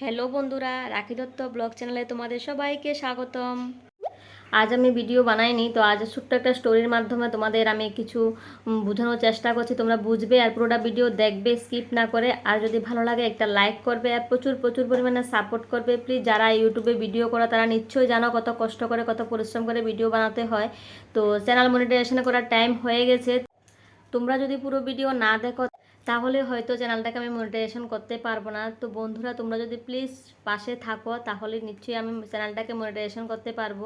Hello বন্ধুরা, রাখি Dutta blog চ্যানেলে তোমাদের সবাইকে স্বাগতম। আজ আমি ভিডিও বানাইনি, তো আজ ছোট্ট একটা স্টোরির মাধ্যমে তোমাদের আমি কিছু বোঝানোর চেষ্টা করছি। তোমরা বুঝবে আর পুরোটা ভিডিও দেখবে স্কিপ না করে। আর যদি ভালো লাগে, একটা লাইক করবে আর প্রচুর প্রচুর পরিমাণে সাপোর্ট করবে। প্লিজ যারা ইউটিউবে ভিডিও করা, তারা নিশ্চয়ই জানো কত কষ্ট করে, কত পরিশ্রম করে ভিডিও বানাতে হয়। তো চ্যানেল মনিটাইজেশন করার টাইম হয়ে গেছে। তোমরা যদি পুরো ভিডিও না দেখো তাহলে হয়তো চ্যানেলটাকে আমি মনিটাইজেশন করতে পারব না। তো বন্ধুরা, তোমরা যদি প্লিজ পাশে থাকো, তাহলে নিশ্চয়ই আমি চ্যানেলটাকে মনিটাইজেশন করতে পারব।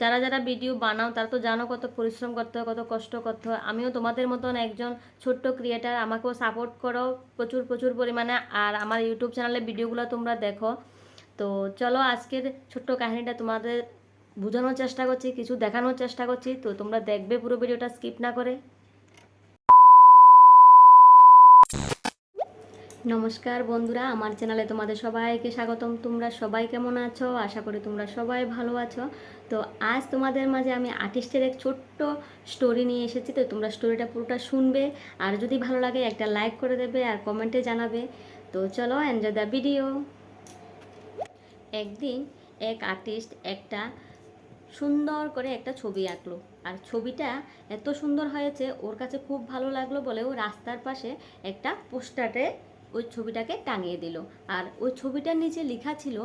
যারা যারা ভিডিও বানাও, তারা তো জানো কত পরিশ্রম করতে হয়, কত কষ্ট করতে হয়। আমিও তোমাদের মতন একজন ছোট্ট ক্রিয়েটার আমাকেও সাপোর্ট করো প্রচুর প্রচুর পরিমাণে। আর আমার ইউটিউব চ্যানেলে ভিডিওগুলো তোমরা দেখো। তো চলো আজকের ছোট্ট কাহিনীটা তোমাদের বোঝানোর চেষ্টা করছি, কিছু দেখানোর চেষ্টা করছি। তো তোমরা দেখবে পুরো ভিডিওটা স্কিপ না করে। নমস্কার বন্ধুরা, আমার চ্যানেলে তোমাদের সবাইকে স্বাগতম। তোমরা সবাই কেমন আছো? আশা করি তোমরা সবাই ভালো আছো। তো আজ তোমাদের মাঝে আমি আর্টিস্টের এক ছোট্ট স্টোরি নিয়ে এসেছি, তো তোমরা স্টোরিটা পুরোটা শুনবে। আর যদি ভালো লাগে, একটা লাইক করে দেবে আর কমেন্টে জানাবে। তো চলো এনজয় দ্য ভিডিও একদিন এক আর্টিস্ট একটা সুন্দর করে একটা ছবি আঁকলো। আর ছবিটা এত সুন্দর হয়েছে, ওর কাছে খুব ভালো লাগল বলে ও রাস্তার পাশে একটা পোস্টারে ওই ছবিটাকে টাঙিয়ে দিল। আর ওই ছবিটার নিচে লেখা ছিল,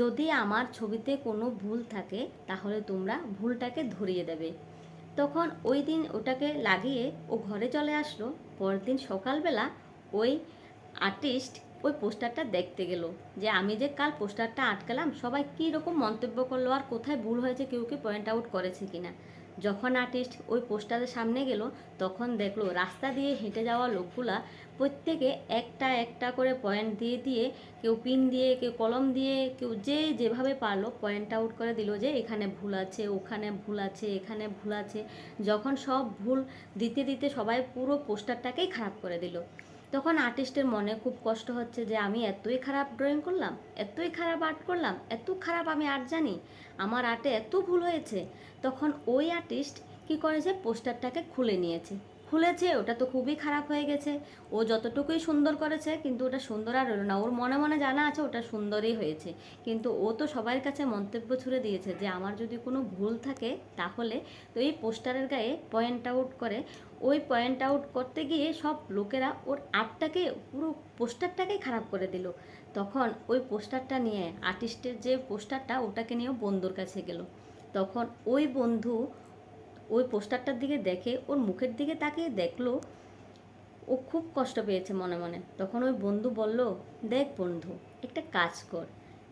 যদি আমার ছবিতে কোনো ভুল থাকে, তাহলে তোমরা ভুলটাকে ধরিয়ে দেবে। তখন ওই দিন ওটাকে লাগিয়ে ও ঘরে চলে আসলো। পরের দিন সকালবেলা ওই আর্টিস্ট ওই পোস্টারটা দেখতে গেল, যে আমি যে কাল পোস্টারটা আটকালাম, সবাই কী রকম মন্তব্য করল আর কোথায় ভুল হয়েছে, কেউ কি পয়েন্ট আউট করেছে কিনা। যখন আর্টিস্ট ওই পোস্টারের সামনে গেল, তখন দেখল রাস্তা দিয়ে হেঁটে যাওয়া লোকগুলা প্রত্যেকে একটা একটা করে পয়েন্ট দিয়ে দিয়ে, কেউ পিন দিয়ে, কেউ কলম দিয়ে, কেউ যে যেভাবে পারল পয়েন্ট আউট করে দিল যে এখানে ভুল আছে, ওখানে ভুল আছে, এখানে ভুল আছে। যখন সব ভুল দিতে দিতে সবাই পুরো পোস্টারটাকেই খারাপ করে দিল। তখন আর্টিস্টের মনে খুব কষ্ট হচ্ছে যে, আমি এতই খারাপ ড্রয়িং করলাম, এতই খারাপ আর্ট করলাম, এত খারাপ আমি আর্ট জানি, আমার আর্টে এত ভুল হয়েছে। তখন ওই আর্টিস্ট কি করেছে পোস্টারটাকে খুলে নিয়েছে। খুলেছে, ওটা তো খুবই খারাপ হয়ে গেছে। ও যতটুকুই সুন্দর করেছে, কিন্তু ওটা সুন্দর আর হলো না। ওর মনে মনে জানা আছে ওটা সুন্দরই হয়েছে। কিন্তু ও তো সবার কাছে মন্তব্য ছুড়ে দিয়েছে যে, আমার যদি কোনো ভুল থাকে তাহলে তো এই পোস্টারের গায়ে পয়েন্ট আউট করে। ওই পয়েন্ট আউট করতে গিয়ে সব লোকেরা ওর আর্টটাকে, পুরো পোস্টারটাকেই খারাপ করে দিল। তখন ওই পোস্টারটা নিয়ে আর্টিস্টের যে পোস্টারটা, ওটাকে নিয়েও বন্ধুর কাছে গেল। তখন ওই বন্ধু ওই পোস্টারটার দিকে দেখে, ওর মুখের দিকে তাকিয়ে দেখল, ও খুব কষ্ট পেয়েছে মনে মনে। তখন ওই বন্ধু বলল, দেখ বন্ধু, একটা কাজ কর,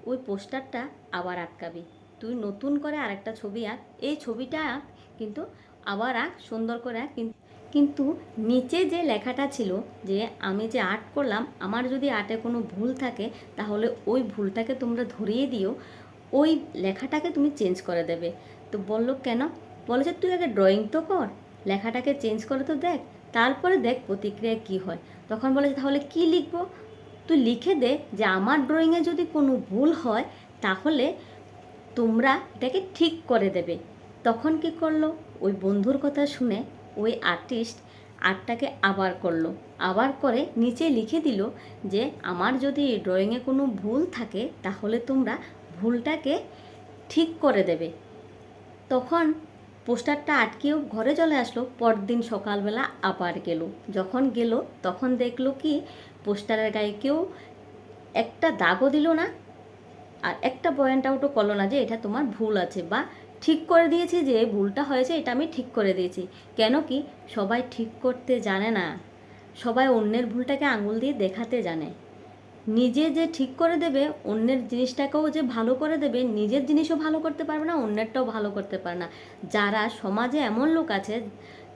ওই পোস্টারটা আবার আটকাবি। তুই নতুন করে আরেকটা ছবি আঁক। এই ছবিটা আঁক কিন্তু আবার আঁক, সুন্দর করে আঁক। কিন্তু কিন্তু নিচে যে লেখাটা ছিল যে, আমি যে আর্ট করলাম, আমার যদি আর্টে কোনো ভুল থাকে, তাহলে ওই ভুলটাকে তোমরা ধরিয়ে দিও। ওই লেখাটাকে তুমি চেঞ্জ করে দেবে। তো বলল, কেন? বলেছে তুই আগে ড্রয়িং তো কর, লেখাটাকে চেঞ্জ করে তো দেখ, তারপরে দেখ প্রতিক্রিয়া কি হয়। তখন বলেছে তাহলে কি লিখব? তুই লিখে দে যে, আমার ড্রয়িংয়ে যদি কোনো ভুল হয়, তাহলে তোমরা এটাকে ঠিক করে দেবে। তখন কি করল? ওই বন্ধুর কথা শুনে ওই আর্টিস্ট আর্টটাকে আবার করল। আবার করে নিচে লিখে দিল যে, আমার যদি ড্রয়িংয়ে কোনো ভুল থাকে, তাহলে তোমরা ভুলটাকে ঠিক করে দেবে। তখন পোস্টারটা আটকেও ঘরে চলে আসলো। পরদিন সকালবেলা আবার গেল। যখন গেল, তখন দেখল কি, পোস্টারের গায়ে কেউ একটা দাগও দিল না। আর একটা পয়েন্ট আউটও করল না যে, এটা তোমার ভুল আছে বা ঠিক করে দিয়েছি যে ভুলটা হয়েছে, এটা আমি ঠিক করে দিয়েছি। কেন কি, সবাই ঠিক করতে জানে না। সবাই অন্যের ভুলটাকে আঙুল দিয়ে দেখাতে জানে। নিজে যে ঠিক করে দেবে, অন্যের জিনিসটাকেও যে ভালো করে দেবে, নিজের জিনিসও ভালো করতে পারবে না, অন্যেরটাও ভালো করতে পারে না। যারা সমাজে এমন লোক আছে,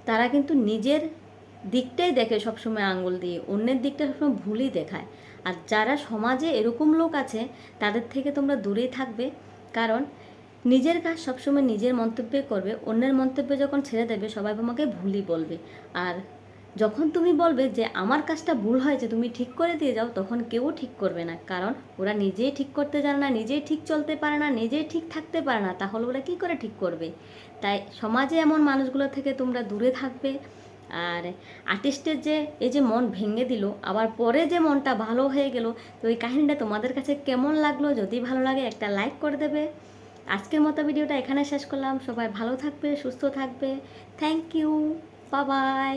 তারা কিন্তু নিজের দিকটাই দেখে সবসময় আঙুল দিয়ে, অন্যের দিকটা সবসময় ভুলই দেখায়। আর যারা সমাজে এরকম লোক আছে, তাদের থেকে তোমরা দূরেই থাকবে। কারণ নিজের কাজ সবসময় নিজের মন্তব্যে করবে, অন্যের মন্তব্য যখন ছেড়ে দেবে, সবাই তোমাকে ভুলই বলবে। আর যখন তুমি বলবে যে আমার কাজটা ভুল হয়েছে, তুমি ঠিক করে দিয়ে যাও, তখন কেউ ঠিক করবে না। কারণ ওরা নিজেই ঠিক করতে জানে না, নিজেই ঠিক চলতে পারে না, নিজেই ঠিক থাকতে পারে না, তাহলে ওরা কি করে ঠিক করবে? তাই সমাজে এমন মানুষগুলো থেকে তোমরা দূরে থাকবে। আর আর্টিস্টের যে, এই যে মন ভেঙে দিল, আবার পরে যে মনটা ভালো হয়ে গেল, তো এই কাহিনীটা তোমাদের কাছে কেমন লাগল? যদি ভালো লাগে, একটা লাইক করে দেবে। আজকের মতো ভিডিওটা এখানে শেষ করলাম। সবাই ভালো থাকবে, সুস্থ থাকবে। Thank you bye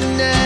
goodness.